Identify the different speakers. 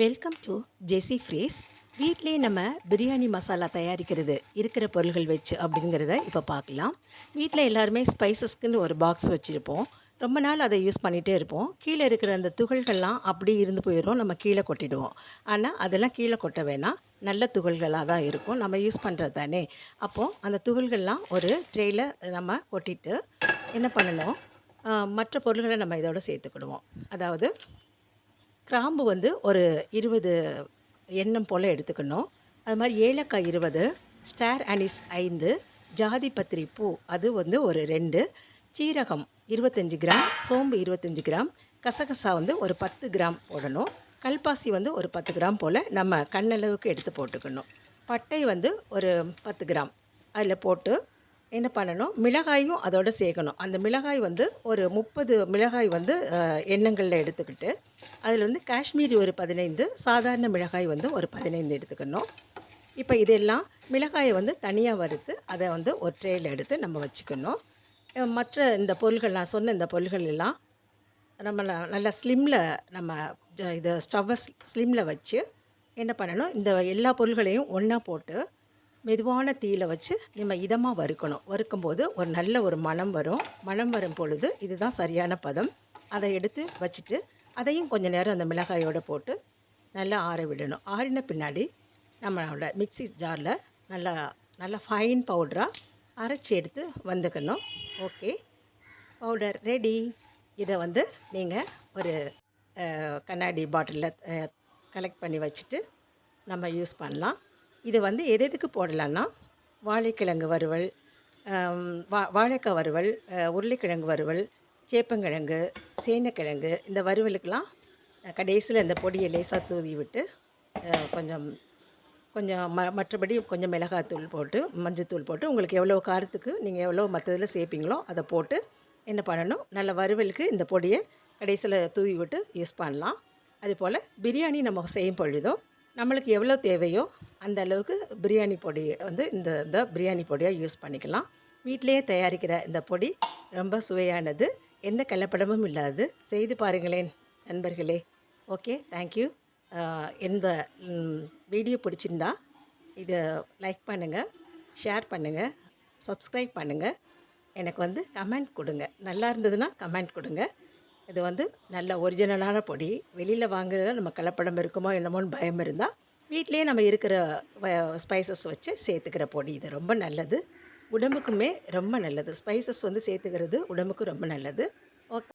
Speaker 1: Welcome to Jesi freeze வீட்டிலே நம்ம பிரியாணி மசாலா தயாரிக்கிறது இருக்கிற பொருள்கள் வச்சு அப்படிங்கிறத இப்போ பார்க்கலாம். வீட்டில் எல்லாருமே ஸ்பைசஸ்க்குன்னு ஒரு பாக்ஸ் வச்சுருப்போம். ரொம்ப நாள் அதை யூஸ் பண்ணிகிட்டே இருப்போம். கீழே இருக்கிற அந்த துகள்கள்லாம் அப்படி இருந்து போயிடும் நம்ம கீழே கொட்டிடுவோம். ஆனால் அதெல்லாம் கீழே கொட்ட வேணாம். நல்ல துகள்களாக தான் இருக்கும். நம்ம யூஸ் பண்ணுறது தானே. அப்போது அந்த துகள்கள்லாம் ஒரு ட்ரேயில் நம்ம கொட்டிட்டு என்ன பண்ணணும்? மற்ற பொருள்களை நம்ம இதோட சேர்த்துக்கிடுவோம். அதாவது கிராம்பு வந்து ஒரு இருபது எண்ணம் போல் எடுத்துக்கணும். அது மாதிரி ஏலக்காய் இருபது ஸ்டார் அனிஸ் ஐந்து ஜாதி பத்திரி பூ அது வந்து ஒரு ரெண்டு சீரகம் இருபத்தஞ்சி கிராம் சோம்பு இருபத்தஞ்சி கிராம் கசகசா வந்து ஒரு பத்து கிராம் போடணும். கல்பாசி வந்து ஒரு பத்து கிராம் போல் நம்ம கண்ணளவுக்கு எடுத்து போட்டுக்கணும். பட்டை வந்து ஒரு பத்து கிராம். அதில் போட்டு என்ன பண்ணணும்? மிளகாயும் அதோட சேர்க்கணும் அந்த மிளகாய் வந்து ஒரு முப்பது மிளகாய் வந்து எண்ணங்களில் எடுத்துக்கிட்டு அதில் வந்து காஷ்மீரி ஒரு பதினைந்து சாதாரண மிளகாய் வந்து ஒரு பதினைந்து எடுத்துக்கணும். இப்போ இதெல்லாம் மிளகாயை வந்து தனியாக வறுத்து அதை வந்து ஒரு ட்ரேயில் எடுத்து நம்ம வச்சுக்கணும். மற்ற இந்த பொருள்கள் நான் சொன்ன இந்த பொருள்கள் எல்லாம் நம்ம நல்லா ஸ்லிம்மில் நம்ம இதை ஸ்டவ்வை ஸ்லிம்மில் வச்சு என்ன பண்ணணும்? இந்த எல்லா பொருள்களையும் ஒன்றா போட்டு மெதுவான தீயில் வச்சு நம்ம இதமாக வறுக்கணும். வறுக்கும்போது ஒரு நல்ல ஒரு மணம் வரும். மணம் வரும் பொழுது இதுதான் சரியான பதம். அதை எடுத்து வச்சுட்டு அதையும் கொஞ்சம் நேரம் அந்த மிளகாயோடு போட்டு நல்லா ஆற விடணும். ஆறின பின்னாடி நம்மளோட மிக்ஸி ஜாரில் நல்லா நல்லா ஃபைன் பவுடராக அரைச்சி எடுத்து வந்துக்கணும். ஓகே பவுடர் ரெடி இதை வந்து நீங்கள் ஒரு கண்ணாடி பாட்டிலில் கலெக்ட் பண்ணி வச்சுட்டு நம்ம யூஸ் பண்ணலாம். இதை வந்து எது எதுக்கு போடலான்னா வாழைக்கிழங்கு வறுவல் வா வாழைக்காய் வறுவல் உருளைக்கிழங்கு வறுவல் சேப்பங்கிழங்கு சேனக்கிழங்கு இந்த வறுவலுக்கெலாம் கடைசியில் இந்த பொடியை லேசாக தூவி விட்டு கொஞ்சம் கொஞ்சம் ம மற்றபடி கொஞ்சம் மிளகாத்தூள் போட்டு மஞ்சத்தூள் போட்டு உங்களுக்கு எவ்வளோ காரத்துக்கு நீங்கள் எவ்வளோ மற்றதில் சேர்ப்பீங்களோ அதை போட்டு என்ன பண்ணணும் நல்ல வறுவலுக்கு இந்த பொடியை கடைசியில் தூவி விட்டு யூஸ் பண்ணலாம். அதுபோல் பிரியாணி நம்ம செய்யும் பொழுதும் நம்மளுக்கு எவ்வளோ தேவையோ அந்த அளவுக்கு பிரியாணி பொடி வந்து இந்த இந்த பிரியாணி பொடியாக யூஸ் பண்ணிக்கலாம். வீட்டிலேயே தயாரிக்கிற இந்த பொடி ரொம்ப சுவையானது. எந்த கலப்படமும் இல்லாது. செய்து பாருங்களேன் நண்பர்களே. ஓகே தேங்க்யூ இந்த வீடியோ பிடிச்சிருந்தா இதை லைக் பண்ணுங்கள் ஷேர் பண்ணுங்கள் சப்ஸ்கிரைப் பண்ணுங்கள் எனக்கு வந்து கமெண்ட் கொடுங்க. நல்லா இருந்ததுன்னா கமெண்ட் கொடுங்க. இது வந்து நல்ல ஒரிஜினலான பொடி. வெளியில் வாங்குறதுல நம்ம கலப்படம் இருக்குமோ என்னமோன்னு பயம் இருந்தால் வீட்டிலேயே நம்ம இருக்கிற ஸ்பைசஸ் வச்சு சேர்த்துக்கிற பொடி. இது ரொம்ப நல்லது. உடம்புக்குமே ரொம்ப நல்லது. ஸ்பைசஸ் வந்து சேர்த்துக்கிறது உடம்புக்கு ரொம்ப நல்லது. ஓகே